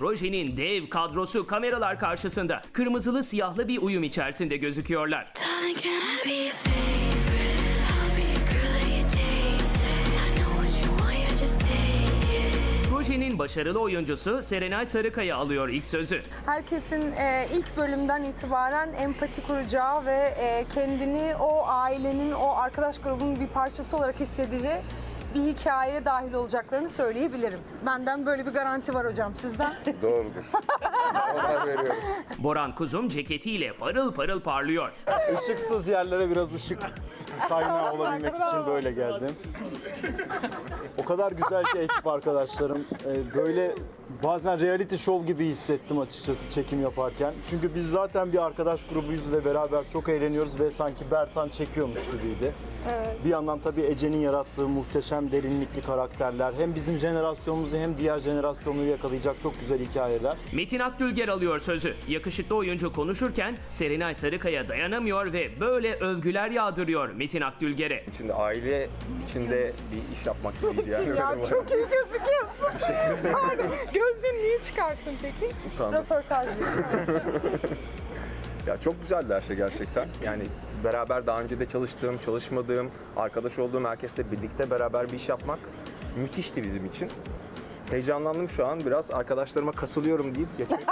projenin dev kadrosu kameralar karşısında kırmızılı siyahlı bir uyum içerisinde gözüküyorlar. Projenin başarılı oyuncusu Serenay Sarıkaya alıyor ilk sözü. Herkesin e, ilk bölümden itibaren empati kuracağı ve e, kendini o ailenin, o arkadaş grubunun bir parçası olarak hissedeceği bir hikayeye dahil olacaklarını söyleyebilirim. Benden böyle bir garanti var hocam sizden. Doğrudur. Veriyorum. Boran Kuzum ceketiyle parıl parıl parlıyor. Işıksız yerlere biraz ışık kaynağı olabilmek için böyle geldim. O kadar güzel ki ekip arkadaşlarım. Ee, Böyle bazen reality show gibi hissettim açıkçası çekim yaparken. Çünkü biz zaten bir arkadaş grubuyuz ve beraber çok eğleniyoruz ve sanki Bertan çekiyormuş gibiydi. Bir yandan tabii Ece'nin yarattığı muhteşem derinlikli karakterler hem bizim jenerasyonumuzu hem diğer jenerasyonları yakalayacak çok güzel hikayeler. Metin Akdülger alıyor sözü. Yakışıklı oyuncu konuşurken Serenay Sarıkaya dayanamıyor ve böyle övgüler yağdırıyor Metin Akdülger'e. Şimdi aile içinde bir iş yapmak gibiydi yani. ya çok iyi gözüküyorsun. Hadi gözlüğünü niye çıkarttın peki? Utandım. Röportajda. Ya çok güzeldi her şey gerçekten. Yani beraber daha önce de çalıştığım, çalışmadığım, arkadaş olduğum herkesle birlikte beraber bir iş yapmak müthişti bizim için. Heyecanlandım şu an. Biraz arkadaşlarıma katılıyorum deyip geçmek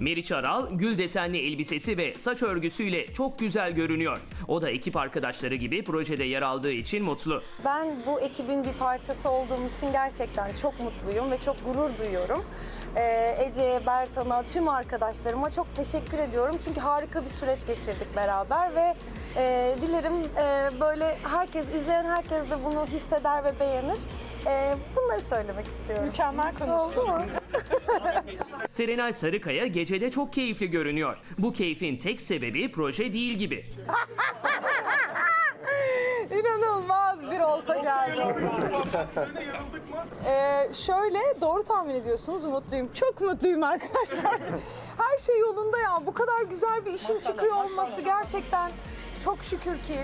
Meriç Aral gül desenli elbisesi ve saç örgüsüyle çok güzel görünüyor. O da ekip arkadaşları gibi projede yer aldığı için mutlu. Ben bu ekibin bir parçası olduğum için gerçekten çok mutluyum ve çok gurur duyuyorum. Ee, Ece'ye, Bertan'a, tüm arkadaşlarıma çok teşekkür ediyorum. Çünkü harika bir süreç geçirdik beraber ve e, dilerim e, böyle herkes, izleyen herkes de bunu hisseder ve beğenir. E, bunları söylemek istiyorum. Mükemmel konuştun. Oldu mu? Serenay Sarıkaya gecede çok keyifli görünüyor. Bu keyfin tek sebebi proje değil gibi. İnanılmaz bir olta geldi. Ee, şöyle doğru tahmin ediyorsunuz mutluyum. Çok mutluyum arkadaşlar. Her şey yolunda ya. Bu kadar güzel bir işin çıkıyor olması gerçekten çok şükür ki.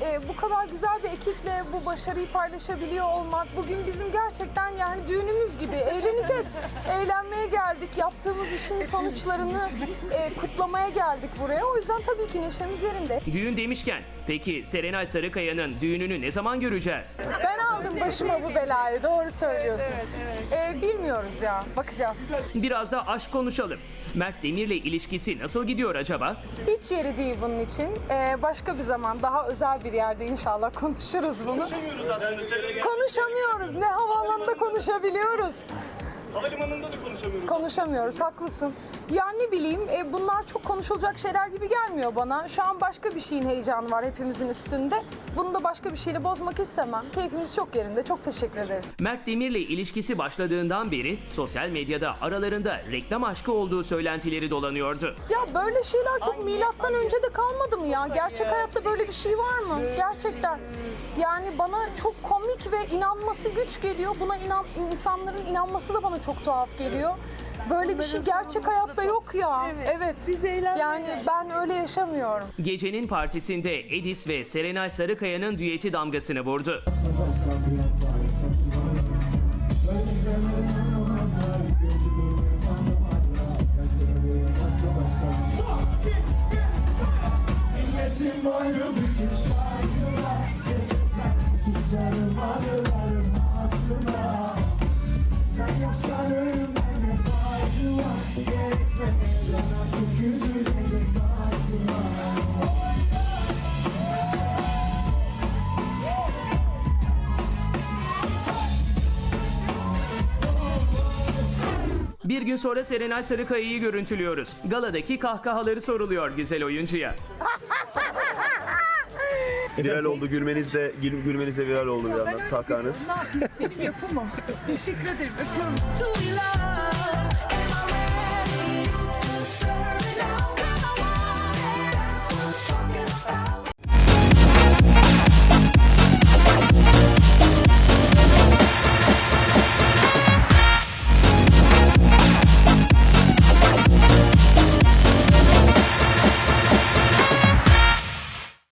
E, bu kadar güzel bir ekiple bu başarıyı paylaşabiliyor olmak bugün bizim gerçekten yani düğünümüz gibi eğleneceğiz. Eğlenmeye geldik. Yaptığımız işin sonuçlarını e, kutlamaya geldik buraya. O yüzden tabii ki neşemiz yerinde. Düğün demişken peki Serenay Sarıkaya'nın düğününü ne zaman göreceğiz? Ben aldım başıma bu belayı. Doğru söylüyorsun. Ee, bilmiyoruz ya. Bakacağız. Biraz da aşk konuşalım. Mert Demir'le ilişkisi nasıl gidiyor acaba? Hiç yeri değil bunun için. Ee, başka bir zaman daha özel bir yerde inşallah konuşuruz bunu. Konuşamıyoruz. Ne havaalanında konuşabiliyoruz. Havalimanında da konuşamıyoruz. Konuşamıyoruz, haklısın. Ya ne bileyim, e, bunlar çok konuşulacak şeyler gibi gelmiyor bana. Şu an başka bir şeyin heyecanı var hepimizin üstünde. Bunu da başka bir şeyle bozmak istemem. Keyfimiz çok yerinde. Çok teşekkür ederiz. Mert Demir'le ilişkisi başladığından beri sosyal medyada aralarında reklam aşkı olduğu söylentileri dolanıyordu. Ya böyle şeyler çok milattan önce de kalmadı mı ya? Gerçek hayatta böyle bir şey var mı? Gerçekten. Yani bana çok komik ve inanması güç geliyor. Buna inan insanların inanması da bana çok tuhaf geliyor. Böyle bir şey gerçek hayatta yok ya. Evet. Siz Yani ben öyle yaşamıyorum. Gecenin partisinde Edis ve Serenay Sarıkaya'nın düeti damgasını vurdu. Milletin boynu bükük şarkılar Sesler, suslarım anılarım gün sonra Serenay Sarıkaya'yı görüntülüyoruz. Galadaki kahkahaları soruluyor güzel oyuncuya. Viral oldu gülmeniz de gül- gülmeniz de viral oldu bir anda kahkahanız. Benim yapamam. Teşekkür ederim. Öpüyorum.